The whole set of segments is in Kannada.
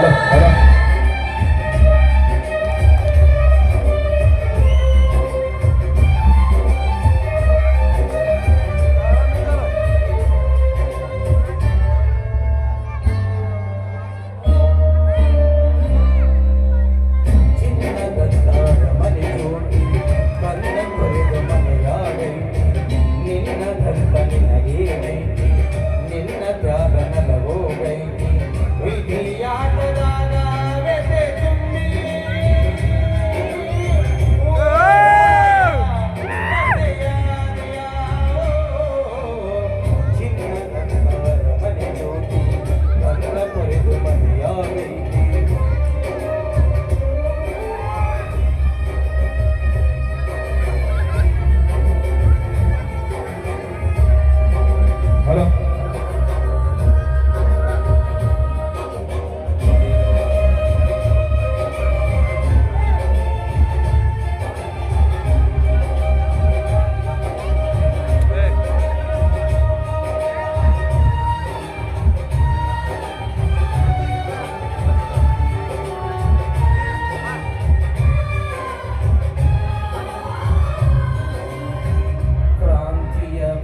para, para.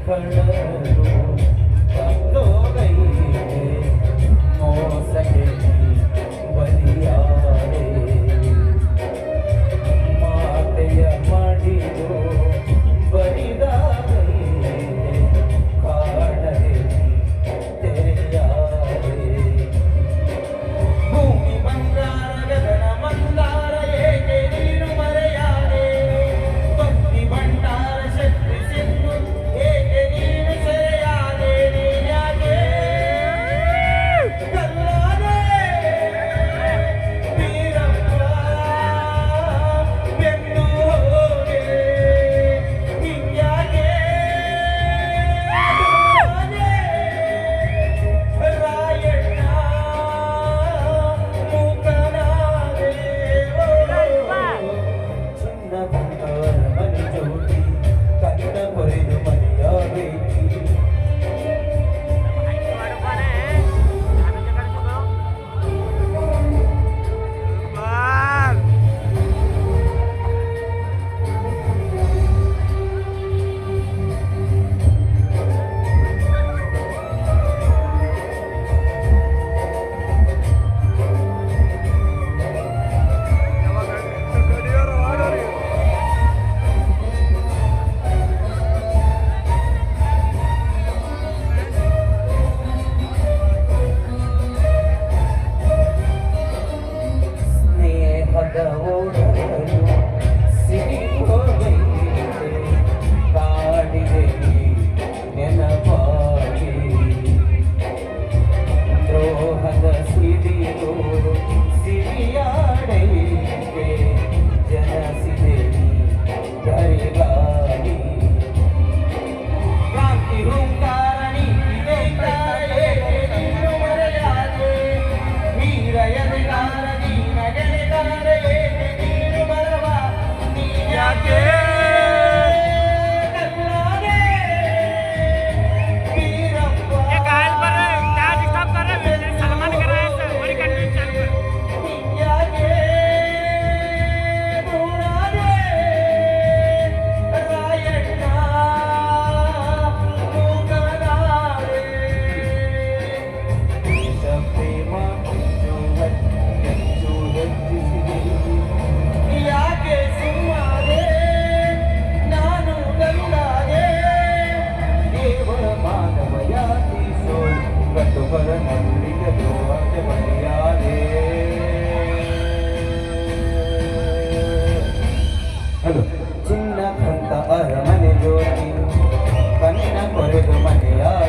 快乐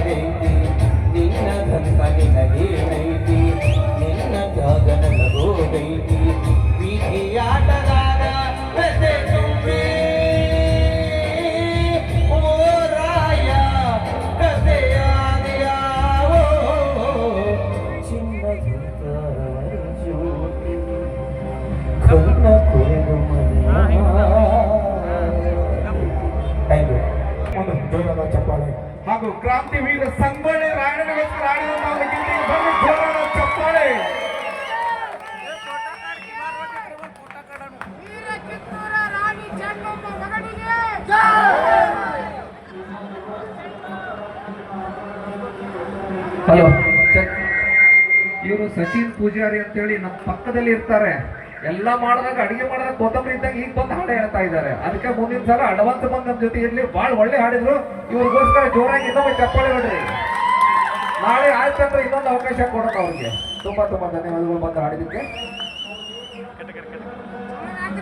ಬೇಕೈತಿ ನಿನ್ನ ಕಂತ ನಿನಗೇನೈತಿ ನಿನ್ನ ಜಗನ ನಗೋದೈತಿ ಬೀದಿಯಾಟಗಾರ ಪ್ರತಿ ತುಂಬಿ Thank you. ಹಾಗೂ ಕ್ರಾಂತಿ ವೀರ ರಾಯಣಗೋಸ್ಕರ ಆಡಿದಂತಹ ಬಂದು ಚಪ್ಪಾಳೆ. ಹಲೋ ಇವರು ಸಚಿನ್ ಪೂಜಾರಿ ಅಂತೇಳಿ ನಮ್ಮ ಪಕ್ಕದಲ್ಲಿ ಇರ್ತಾರೆ. ಎಲ್ಲ ಮಾಡಿದಾಗ ಅಡಿಗೆ ಮಾಡಿದಾಗ ಕೊತ್ತಂಬರಿ ಇದ್ದಾಗ ಈಗ ಬಂದು ಹಾಡು ಹೇಳ್ತಾ ಇದ್ದಾರೆ. ಅದಕ್ಕೆ ಮುಂದಿನ ಸಲ ಅಡ್ವಾನ್ಸ್ ಬಂದ್ ಜೊತೆ ಇರ್ಲಿ ಭಾಳ ಒಳ್ಳೆ ಹಾಡಿದ್ರು. ಇವ್ರಿಗೋಸ್ಕರ ಜೋರಾಗಿ ಇನ್ನೊಮ್ಮೆ ಚಪ್ಪಾಳೆ ಹೊಡ್ರಿ. ನಾಳೆ ಆಯ್ತಂದ್ರೆ ಇನ್ನೊಂದು ಅವಕಾಶ ಕೊಡೋಣ ಅವ್ರಿಗೆ. ತುಂಬಾ ತುಂಬಾ ಧನ್ಯವಾದಗಳು ಬಂದು ಹಾಡಿದಕ್ಕೆ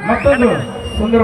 ಮತ್ತೊಂದು ಸುಂದರ